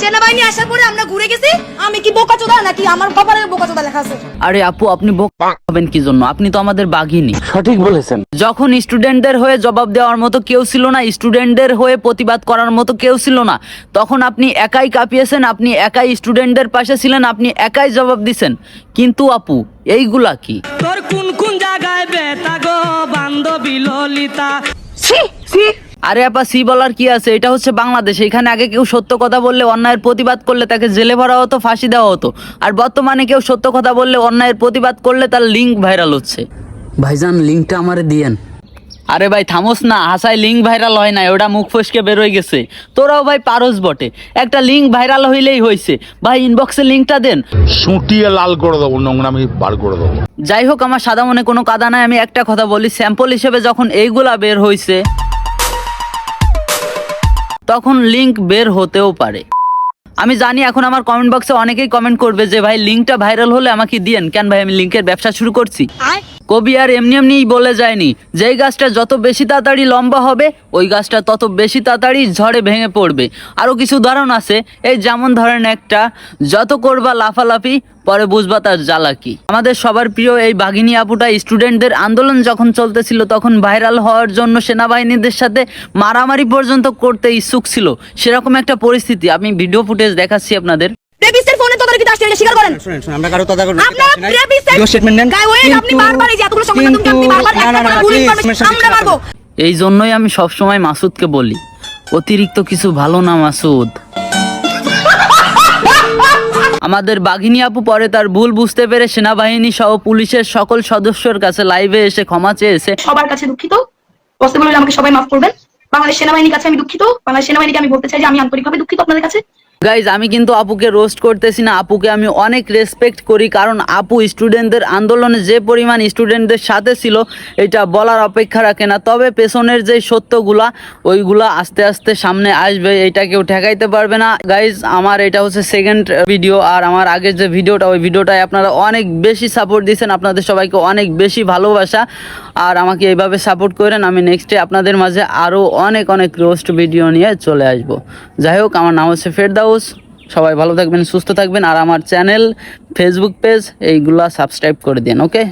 সেনাবাহিনী আসার পরে আমরা ঘুরে গেছি। আমি কি বোকা চোদা নাকি আমার কপালে বোকা চোদা লেখা আছে? আরে আপু আপনি বোক হবেন কি জন্য? আপনি তো আমাদের বাঘিনী। সঠিক বলেছেন। যখন স্টুডেন্টদের হয়ে জবাব দেওয়ার মতো কেউ ছিল না স্টুডেন্টদের হয়ে প্রতিবাদ করার মতো কেউ ছিল না তখন আপনি একাই কাঁপিয়েছেন আপনি একাই স্টুডেন্টদের পাশে ছিলেন আপনি একাই জবাব দিছেন। কিন্তু আপু এইগুলা কি? তোর কোন কোন জায়গায় বেতা গো বান্ধবী ললিতা? আরে আপা সি বলার কি আছে? এটা হচ্ছে বাংলাদেশ। এখানে আগে কেউ সত্য কথা বললে অন্যায়ের প্রতিবাদ করলে তাকে জেলে ভরা হতো ফাঁসি দেওয়া হতো। আর বর্তমানে কেউ সত্য কথা বললে অন্যায়ের প্রতিবাদ করলে তার লিঙ্ক ভাইরাল হচ্ছে। ভাইজান লিঙ্কটা আমারে দিয়েন। আরে ভাই থামোস না। হাসাই লিঙ্ক ভাইরাল হয় না ওটা মুখ ফসকে বেরোয় গেছে। তোরাও ভাই পারস বটে। একটা লিঙ্ক ভাইরাল হইলেই হয়েছে ভাই ইনবক্সে লিঙ্কটা দেন। সুটিয়ে লাল করে দেবো নোংরামি বার করে দেবো। যাই হোক আমার সাদা মনে কোনো কাদা নাই। আমি একটা কথা বলি স্যাম্পল হিসেবে যখন এইগুলা বের হইছে তখন লিঙ্ক বের হতেও পারে। আমি জানি এখন আমার কমেন্ট বক্সে অনেকেই কমেন্ট করবে যে, ভাই লিঙ্কটা ভাইরাল হলে আমাকে দিয়েন। কেন ভাই, আমি লিঙ্কের ব্যবসা শুরু করছি। কবি আর এমনি এমনিই বলে যায়নি, যেই গাছটা যত বেশি তাড়াতাড়ি লম্বা হবে, ওই গাছটা তত বেশি তাড়াতাড়ি ঝড়ে ভেঙে পড়বে। আরও কিছু উদাহরণ আছে, এই যেমন ধরেন একটা, যত করবা লাফালাফি, পরে বুঝবা তার জ্বালা কি। আমাদের সবার প্রিয় এই বাঘিনী আপুটা স্টুডেন্টদের আন্দোলন যখন চলতেছিল, তখন ভাইরাল হওয়ার জন্য সেনাবাহিনীদের সাথে মারামারি পর্যন্ত করতে ইচ্ছুক ছিল। সেরকম একটা পরিস্থিতি, আমি ভিডিও ফুটেজ দেখাচ্ছি আপনাদের। স্বীকার শুনেন শুনেন আমরা কারও তদারকি আপনারা করছি না। রেপিস্টের Your statement নেন। গায়ে ওয়েট আপনি বারবার এই তুমি আপনি বারবার একটা কথা ভুল আমরা জন্যই আমি সবসময় মাসুদকে বলি অতিরিক্ত কিছু ভালো না মাসুদ। আমাদের বাঘিনী আপু পরে তার ভুল বুঝতে পেরে সেনাবাহিনী সহ পুলিশের সকল সদস্যর কাছে লাইভে এসে ক্ষমা চেয়েছে। সবার কাছে দুঃখিত। পসিবল হলে আমাকে সবাই মাফ করবেন। বাংলাদেশ সেনাবাহিনীর কাছে আমি দুঃখিত। বাংলাদেশ সেনাবাহিনীকে আমি বলতে চাই যে আমি আন্তরিকভাবে দুঃখিত আপনাদের কাছে। গাইজ আমি কিন্তু আপুকে রোস্ট করতেছি না। আপুকে আমি অনেক রেসপেক্ট করি, কারণ আপু স্টুডেন্টদের আন্দোলনে যে পরিমাণ স্টুডেন্টদের সাথে ছিল, এটা বলার অপেক্ষা রাখে না। তবে পেছনের যে সত্যগুলা, ওইগুলা আস্তে আস্তে সামনে আসবে, এটা কেউ ঠেকাইতে পারবে না। গাইজ আমার এটা হচ্ছে সেকেন্ড ভিডিও আর আমার আগের যে ভিডিওটা ওই ভিডিওটায় আপনারা অনেক বেশি সাপোর্ট দিয়েছেন। আপনাদের সবাইকে অনেক বেশি ভালোবাসা। আর আমাকে এইভাবে সাপোর্ট করেন, আমি নেক্সটে আপনাদের মাঝে আরও অনেক অনেক রোস্ট ভিডিও নিয়ে চলে আসব। যাই হোক, আমার নাম হচ্ছে ফেরদাউস সবাই ভালো থাকবেন, সুস্থ থাকবেন। আর আমার চ্যানেল ফেসবুক পেজ এইগুলা সাবস্ক্রাইব করে দিন ওকে